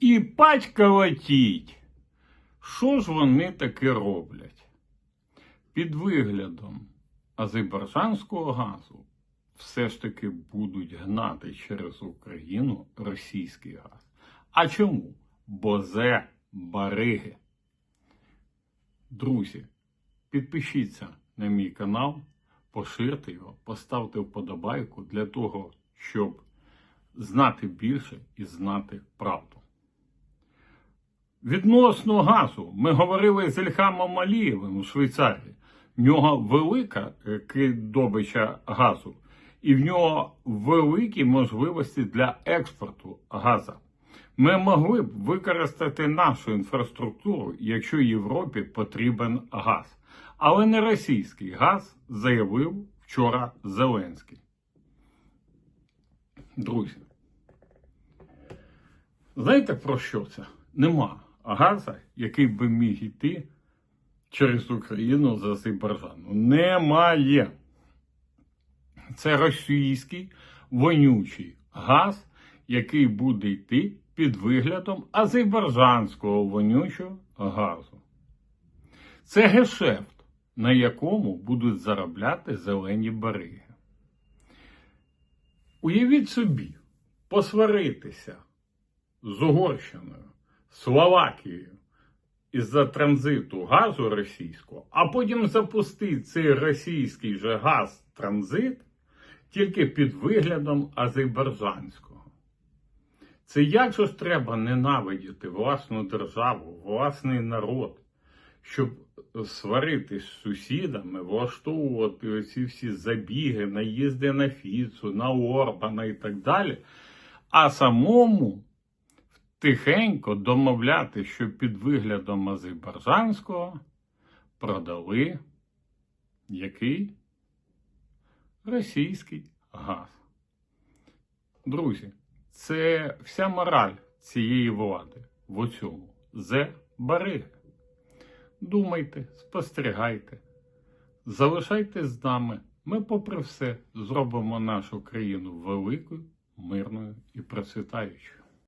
і пачка летіть. Що ж вони таке роблять? Під виглядом азербайджанського газу все ж таки будуть гнати через Україну російський газ. А чому? Бо зе бариги. Друзі, підпишіться на мій канал, поширте його, поставте вподобайку для того, щоб знати більше і знати правду. Відносно газу, ми говорили з Ільхамом Алієвим у Швейцарії. В нього велика е, добича газу, і в нього великі можливості для експорту газу. Ми могли б використати нашу інфраструктуру, якщо Європі потрібен газ. Але не російський газ заявив вчора Зеленський. Друзі, знаєте про що це? Нема газа, який би міг йти через Україну з Азербайджану. Немає. Це російський вонючий газ, який буде йти під виглядом азербайджанського вонючого газу. Це гешефт, на якому будуть заробляти зелені бариги. Уявіть собі, посваритися з Угорщиною, Словакією із-за транзиту газу російського, а потім запустити цей російський же газ транзит тільки під виглядом азербайджанського. Це як же ж треба ненавидіти власну державу, власний народ, щоб сваритись з сусідами, влаштовувати оці всі забіги, наїзди на Фіцу, на Орбана і так далі, а самому тихенько домовляти, що під виглядом азербайджанського продали який російський газ. Друзі, це вся мораль цієї влади в оцьому. Зе бариги. Думайте, спостерігайте, залишайтесь з нами. Ми, попри все, зробимо нашу країну великою, мирною і процвітаючою.